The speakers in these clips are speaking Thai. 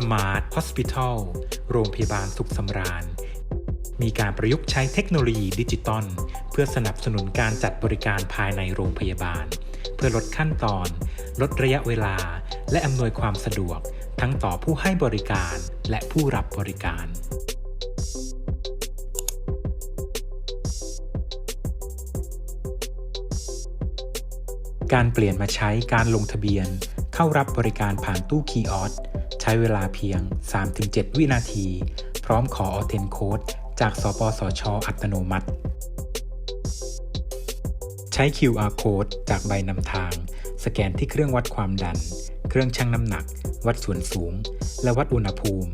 Smart Hospital โรงพยาบาลสุขสำราญ มีการประยุกต์ใช้เทคโนโลยีดิจิตอลเพื่อสนับสนุนการจัดบริการภายในโรงพยาบาล เพื่อลดขั้นตอน ลดระยะเวลา และอำนวยความสะดวก ทั้งต่อผู้ให้บริการและผู้รับบริการการเปลี่ยนมาใช้การลงทะเบียนเข้ารับบริการผ่านตู้คีออสใช้เวลาเพียง 3-7 วินาที พร้อมขอออเทนโค้ดจากสปสช อัตโนมัติ ใช้ QR code จากใบนำทาง สแกนที่เครื่องวัดความดัน เครื่องชั่งน้ำหนัก วัดส่วนสูง และวัดอุณหภูมิ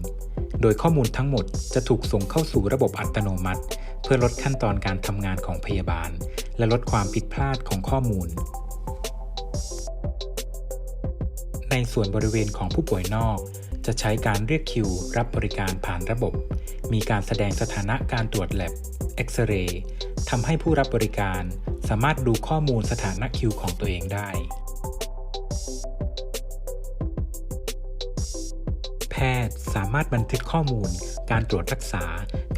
โดยข้อมูลทั้งหมดจะถูกส่งเข้าสู่ระบบอัตโนมัติ เพื่อลดขั้นตอนการทำงานของพยาบาล และลดความผิดพลาดของข้อมูล ในส่วนบริเวณของผู้ป่วยนอก จะใช้การเรียกคิว รับบริการผ่านระบบ มีการแสดงสถานะการตรวจแลบเอ็กซเรย์ทำให้ผู้รับบริการสามารถดูข้อมูลสถานะคิวของตัวเองได้ แพทย์สามารถบันทึกข้อมูล การตรวจรักษา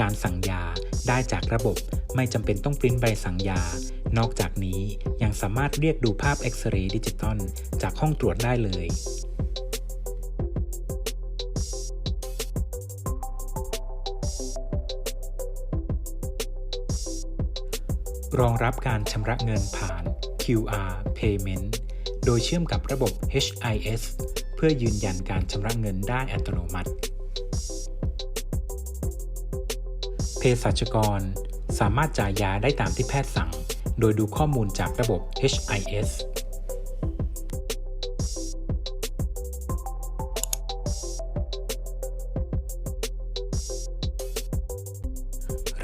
การสั่งยา ได้จากระบบ ไม่จำเป็นต้องปริ้นใบสั่งยา นอกจากนี้ยังสามารถเรียกดูภาพเอ็กซเรย์ดิจิตอลจากห้องตรวจได้เลยรองรับการชำระเงินผ่าน QR Payment โดยเชื่อมกับระบบ HIS เพื่อยืนยันการชำระเงินได้อัตโนมัติ เภสัชกรสามารถจ่ายยาได้ตามที่แพทย์สั่ง โดยดูข้อมูลจากระบบ HIS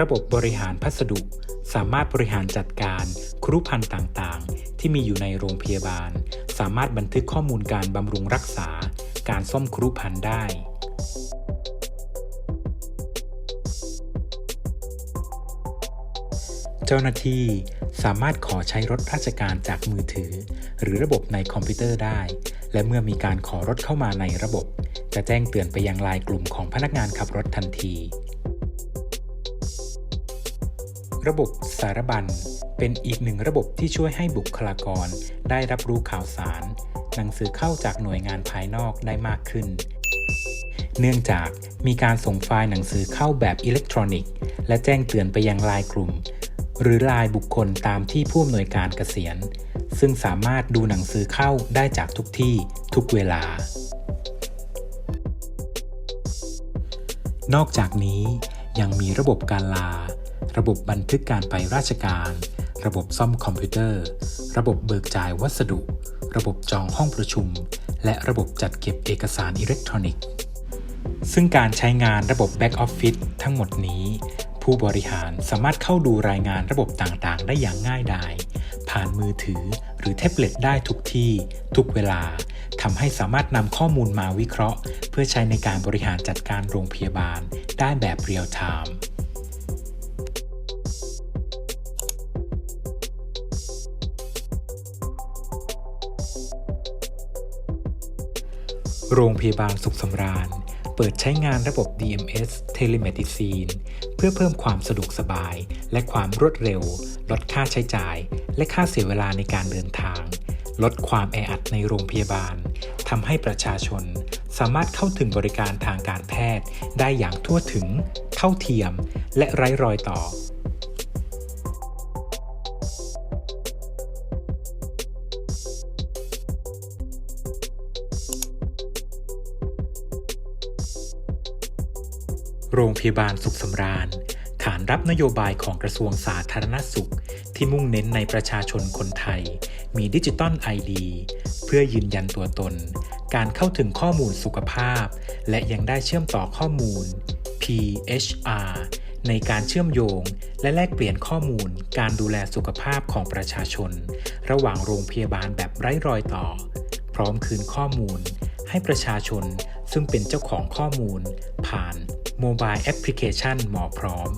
ระบบบริหารพัสดุสามารถบริหารจัดการครุพันธ์ต่างๆ ที่มีอยู่ในโรงพยาบาล สามารถบันทึกข้อมูลการบำรุงรักษา การซ่อมครุพันธ์ได้ เจ้าหน้าที่ สามารถขอใช้รถราชการจากมือถือ หรือระบบในคอมพิวเตอร์ได้ และเมื่อมีการขอรถเข้ามาในระบบ จะแจ้งเตือนไปยังไลน์กลุ่มของพนักงานขับรถทันที ระบบสารบัญ เป็นอีกหนึ่งระบบที่ช่วยให้บุคลากร ได้รับรู้ข่าวสาร หนังสือเข้าจากหน่วยงานภายนอกได้มากขึ้นเนื่องจากมีการส่งไฟล์หนังสือเข้าแบบอิเล็กทรอนิกส์ และแจ้งเตือนไปยังไลน์กลุ่ม หรือลน์บุคคลตามที่ผู้อำนวยการเกษียณ ซึ่งสามารถดูหนังสือเข้าได้จากทุกที่ทุกเวลา นอกจากนี้ยังมีระบบการลา ระบบบันทึกการไปราชการ ระบบซ่อมคอมพิวเตอร์ ระบบเบิกจ่ายวัสดุ ระบบจองห้องประชุม และระบบจัดเก็บเอกสารอิเล็กทรอนิกส์ ซึ่งการใช้งานระบบ Back Office ทั้งหมดนี้ ผู้บริหารสามารถเข้าดูรายงานระบบต่างๆ ได้อย่างง่ายดาย ผ่านมือถือหรือแท็บเล็ตได้ทุกที่ ทุกเวลาทำให้สามารถนำข้อมูลมาวิเคราะห์ เพื่อใช้ในการบริหารจัดการโรงพยาบาลได้แบบเรียลไทม์โรงพยาบาลสุขสำราญ เปิดใช้งานระบบ DMS Telemedicine เพื่อเพิ่มความสะดวกสบาย และความรวดเร็ว ลดค่าใช้จ่าย และค่าเสียเวลาในการเดินทาง ลดความแออัดในโรงพยาบาลทำให้ประชาชน สามารถเข้าถึงบริการทางการแพทย์ ได้อย่างทั่วถึง เท่าเทียม และไร้รอยต่อ โรงพยาบาลสุขสำราญ ขานรับนโยบายของกระทรวงสาธารณสุข ที่มุ่งเน้นในประชาชนคนไทย มีดิจิตอล ID เพื่อยืนยันตัวตน การเข้าถึงข้อมูลสุขภาพ และยังได้เชื่อมต่อข้อมูล PHR ในการเชื่อมโยงและแลกเปลี่ยนข้อมูลการดูแลสุขภาพของประชาชน ระหว่างโรงพยาบาลแบบไร้รอยต่อ พร้อมคืนข้อมูล ให้ประชาชนซึ่งเป็นเจ้าของข้อมูลผ่าน โมบายแอปพลิเคชันหมอพร้อม